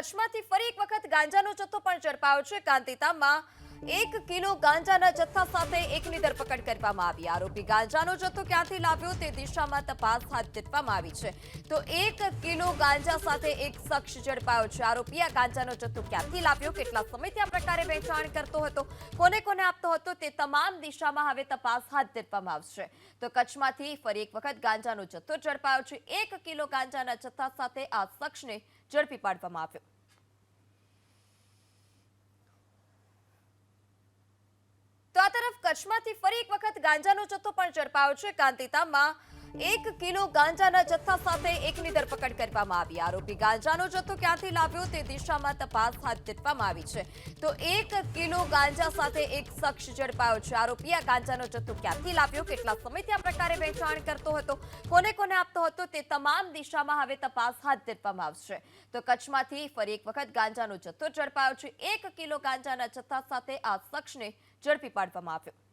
કચ્છમાંથી ફરી એક વખત ગાંજાનો જથ્થો પણ ઝડપાયો છે. કાંતિધામમાં એક કિલો ગાંજાના જથ્થા સાથે એકની ધરપકડ કરવામાં આવી. આરોપી ગાંજાનો જથ્થો ક્યાંથી લાવ્યો તે દિશામાં તપાસ હાથ ધરવામાં આવી છે. તો એક કિલો ગાંજા સાથે એક શખ્સ ઝડપાયો છે. આરોપી આ ગાંજાનો જથ્થો ક્યાંથી લાવ્યો, કેટલા સમયથી આ પ્રકારે વેચાણ કરતો હતો, કોને કોને આપતો હતો તે તમામ દિશામાં હવે તપાસ હાથ ધરવામાં આવશે. તો કચ્છમાંથી ફરી એક વખત ગાંજાનો જથ્થો ઝડપાયો છે. એક કિલો ગાંજાના જથ્થા સાથે આ શખ્સને ઝડપી પાડવામાં આવ્યો તો આ તરફ કચ્છમાંથી ફરી એક વખત ગાંજાનો જથ્થો પણ ઝડપાયો છે. કાંતિધામમાં એક કિલો ગાંજાના જથ્થા સાથે એકની ધરપકડ કરવામાં આવી. આરોપી ગાંજાનો જથ્થો ક્યાંથી લાવ્યો તે દિશામાં તપાસ હાથ ધરવામાં આવી છે. તો એક કિલો ગાંજા સાથે એક શખ્સ ઝડપાયો છે. આરોપી આ ગાંજાનો જથ્થો ક્યાંથી લાવ્યો, કેટલા સમયથી આ પ્રકારે વેચાણ કરતો હતો, કોને કોને આપતો હતો તે તમામ દિશામાં હવે તપાસ હાથ ધરવામાં આવશે. તો કચ્છમાંથી ફરી એક વખત ગાંજાનો જથ્થો ઝડપાયો છે. એક કિલો ગાંજાના જથ્થા સાથે આ શખ્સને ઝડપી પાડવામાં આવ્યો.